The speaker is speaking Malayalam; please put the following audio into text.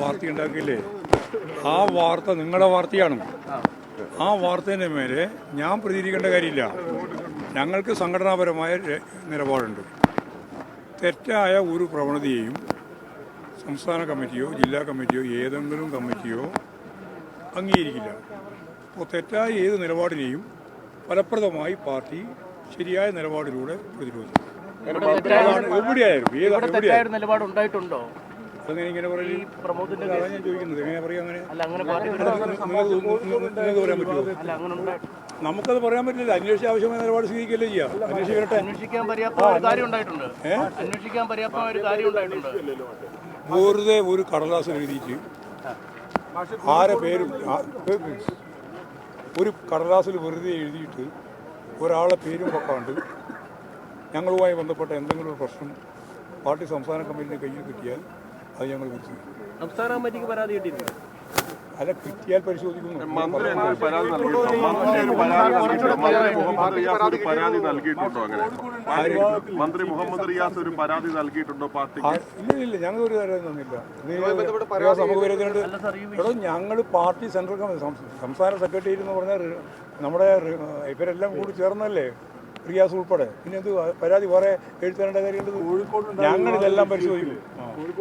വാർത്ത ഉണ്ടാക്കിയില്ലേ ആ വാർത്ത നിങ്ങളുടെ വാർത്തയാണ്. ആ വാർത്തേന്റെ മേലെ ഞാൻ പ്രതികരിക്കേണ്ട കാര്യമില്ല. ഞങ്ങൾക്ക് സംഘടനാപരമായ നിലപാടുണ്ട്. തെറ്റായ ഒരു പ്രവണതയെയും സംസ്ഥാന കമ്മിറ്റിയോ ജില്ലാ കമ്മിറ്റിയോ ഏതെങ്കിലും കമ്മിറ്റിയോ അംഗീകരിക്കില്ല. അപ്പോൾ തെറ്റായ ഏത് നിലപാടിനെയും ഫലപ്രദമായി പാർട്ടി ശരിയായ നിലപാടിലൂടെ പ്രതിരോധിക്കും. എവിടെയായാലും ഏത് ഈ പ്രമോദിന്റെ അല്ല അങ്ങനെ അല്ല അങ്ങനെ ഉണ്ടായിട്ട് നമുക്കത് പറയാൻ പറ്റില്ല. അന്വേഷിച്ച ആവശ്യമായ നിലപാട് സ്വീകരിക്കുകയല്ലേ ചെയ്യാം? അന്വേഷിക്കട്ടെ. അന്വേഷിക്കാൻ പര്യാപ്തമായ ഒരു കാര്യം ഉണ്ടായിട്ടുണ്ട്. അന്വേഷിക്കാൻ പര്യാപ്തമായ ഒരു കാര്യം ഉണ്ടായിട്ടുണ്ട്. വെറുതെ ഒരു കടലാസ് എഴുതിയിട്ട് ആരെ പേരും ഒരു കടലാസിൽ വെറുതെ എഴുതിയിട്ട് ഒരാളെ പേരും വെക്കാണ്ട് ഞങ്ങളുമായി ബന്ധപ്പെട്ട എന്തെങ്കിലും ഒരു പ്രശ്നം പാർട്ടി സംസ്ഥാന കമ്മിറ്റിന്റെ കയ്യിൽ കിട്ടിയാൽ അത് ഞങ്ങൾ പരിശോധിക്കും സംസ്ഥാന കമ്മിറ്റിക്ക് പരാതി കിട്ടിയിട്ടുണ്ട് അല്ല കിട്ടിയാൽ പരിശോധിക്കുന്നു. മന്ത്രി എന്തൊരു പരാതി നൽകിയിട്ടുണ്ടോ? മന്ത്രി ഒരു പരാതി നൽകിയിട്ടുണ്ടോ? മന്ത്രി മുഹമ്മദ് റിയാസ് ഒരു പരാതി നൽകിയിട്ടുണ്ടോ അങ്ങനെ? മന്ത്രി മുഹമ്മദ് റിയാസ് ഒരു പരാതി നൽകിയിട്ടുണ്ടോ പാർട്ടിക്ക്? ഇല്ല ഇല്ല ഞങ്ങൾ ഒരു കാര്യം തന്നില്ല എടോ ഞങ്ങൾ പാർട്ടി സെൻട്രൽ കമ്മിറ്റി സംസ്ഥാന സെക്രട്ടറി എന്ന് പറഞ്ഞാൽ റി- നമ്മുടെ റി- ഇവരെല്ലാം കൂടി ചേർന്നല്ലേ? റിയാസ് ഉൾപ്പെടെ. പിന്നെ എന്ത് പരാതി വേറെ എഴുത്തേണ്ട കാര്യങ്ങൾ ഞങ്ങൾ ഇതെല്ലാം പരിശോധിക്കും. ആ.